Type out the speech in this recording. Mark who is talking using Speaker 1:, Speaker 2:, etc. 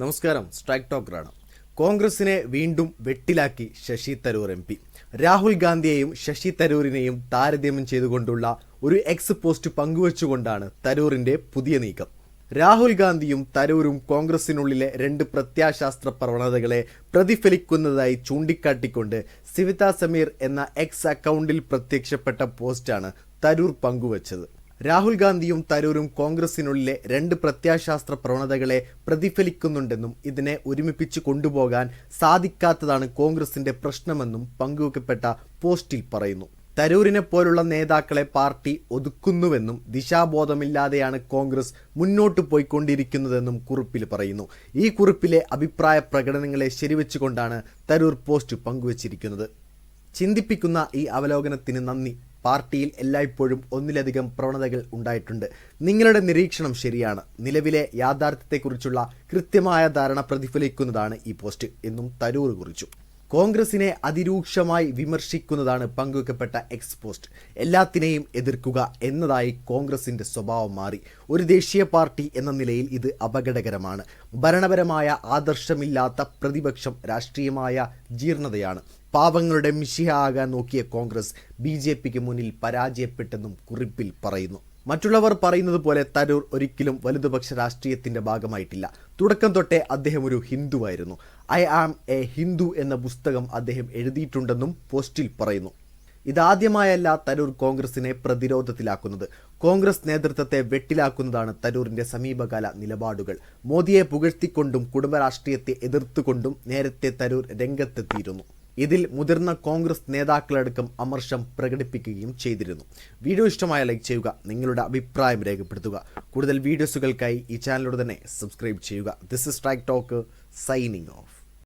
Speaker 1: നമസ്കാരം. സ്ട്രൈക്ക് ടോക്കറാണ് കോൺഗ്രസിനെ വീണ്ടും വെട്ടിലാക്കി ശശി തരൂർ എം പി. രാഹുൽ ഗാന്ധിയെയും ശശി തരൂരിനെയും താരതമ്യം ചെയ്തുകൊണ്ടുള്ള ഒരു എക്സ് പോസ്റ്റ് പങ്കുവച്ചുകൊണ്ടാണ് തരൂരിന്റെ പുതിയ നീക്കം. രാഹുൽ ഗാന്ധിയും തരൂരും കോൺഗ്രസിനുള്ളിലെ രണ്ട് പ്രത്യാശാസ്ത്ര പ്രവണതകളെ പ്രതിഫലിക്കുന്നതായി ചൂണ്ടിക്കാട്ടിക്കൊണ്ട് സിവിത സമീർ എന്ന എക്സ് അക്കൗണ്ടിൽ പ്രത്യക്ഷപ്പെട്ട പോസ്റ്റാണ് തരൂർ പങ്കുവച്ചത്. രാഹുൽ ഗാന്ധിയും തരൂരും കോൺഗ്രസിനുള്ളിലെ രണ്ട് പ്രത്യാശാസ്ത്ര പ്രവണതകളെ പ്രതിഫലിക്കുന്നുണ്ടെന്നും ഇതിനെ ഒരുമിപ്പിച്ച് കൊണ്ടുപോകാൻ സാധിക്കാത്തതാണ് കോൺഗ്രസിന്റെ പ്രശ്നമെന്നും പങ്കുവെക്കപ്പെട്ട പോസ്റ്റിൽ പറയുന്നു. തരൂരിനെ പോലുള്ള നേതാക്കളെ പാർട്ടി ഒതുക്കുന്നുവെന്നും ദിശാബോധമില്ലാതെയാണ് കോൺഗ്രസ് മുന്നോട്ട് പോയിക്കൊണ്ടിരിക്കുന്നതെന്നും കുറിപ്പിൽ പറയുന്നു. ഈ കുറിപ്പിലെ അഭിപ്രായ പ്രകടനങ്ങളെ ശരിവെച്ചുകൊണ്ടാണ് തരൂർ പോസ്റ്റ് പങ്കുവച്ചിരിക്കുന്നത്. ചിന്തിപ്പിക്കുന്ന ഈ അവലോകനത്തിന് നന്ദി. പാർട്ടിയിൽ എല്ലായ്പ്പോഴും ഒന്നിലധികം പ്രവണതകൾ ഉണ്ടായിട്ടുണ്ട്. നിങ്ങളുടെ നിരീക്ഷണം ശരിയാണ്. നിലവിലെ യാഥാർത്ഥ്യത്തെക്കുറിച്ചുള്ള കൃത്യമായ ധാരണ പ്രതിഫലിക്കുന്നതാണ് ഈ പോസ്റ്റ്. എന്നും തരൂർ കുറിച്ചു. കോൺഗ്രസിനെ അതിരൂക്ഷമായി വിമർശിക്കുന്നതാണ് പങ്കുവെക്കപ്പെട്ട എക്സ്പോസ്റ്റ് എല്ലാത്തിനെയും എതിർക്കുക എന്നതായി കോൺഗ്രസിന്റെ സ്വഭാവം മാറി. ഒരു ദേശീയ പാർട്ടി എന്ന നിലയിൽ ഇത് അപകടകരമാണ്. ഭരണപരമായ ആദർശമില്ലാത്ത പ്രതിപക്ഷം രാഷ്ട്രീയമായ ജീർണതയാണ്. പാവങ്ങളുടെ മിശിഹ ആകാൻ നോക്കിയ കോൺഗ്രസ് ബി മുന്നിൽ പരാജയപ്പെട്ടെന്നും കുറിപ്പിൽ പറയുന്നു. മറ്റുള്ളവർ പറയുന്നത് പോലെ തരൂർ ഒരിക്കലും വലതുപക്ഷ രാഷ്ട്രീയത്തിന്റെ ഭാഗമായിട്ടില്ല. തുടക്കം തൊട്ടേ അദ്ദേഹം ഒരു ഹിന്ദുവായിരുന്നു. ഐ ആം എ ഹിന്ദു എന്ന പുസ്തകം അദ്ദേഹം എഴുതിയിട്ടുണ്ടെന്നും പോസ്റ്റിൽ പറയുന്നു. ഇതാദ്യമായല്ല തരൂർ കോൺഗ്രസിനെ പ്രതിരോധത്തിലാക്കുന്നത്. കോൺഗ്രസ് നേതൃത്വത്തെ വെട്ടിലാക്കുന്നതാണ് തരൂരിന്റെ സമീപകാല നിലപാടുകൾ. മോദിയെ പുകഴ്ത്തിക്കൊണ്ടും കുടുംബരാഷ്ട്രീയത്തെ എതിർത്തുകൊണ്ടും നേരത്തെ തരൂർ രംഗത്തെത്തിയിരുന്നു. ഇതിൽ മുതിർന്ന കോൺഗ്രസ് നേതാക്കളടക്കം അമർഷം പ്രകടിപ്പിക്കുകയും ചെയ്തിരുന്നു. വീഡിയോ ഇഷ്ടമായ ലൈക്ക് ചെയ്യുക നിങ്ങളുടെ അഭിപ്രായം രേഖപ്പെടുത്തുക. കൂടുതൽ വീഡിയോസുകൾക്കായി ഈ ചാനലോട് തന്നെ സബ്സ്ക്രൈബ് ചെയ്യുക. This is strike talk signing off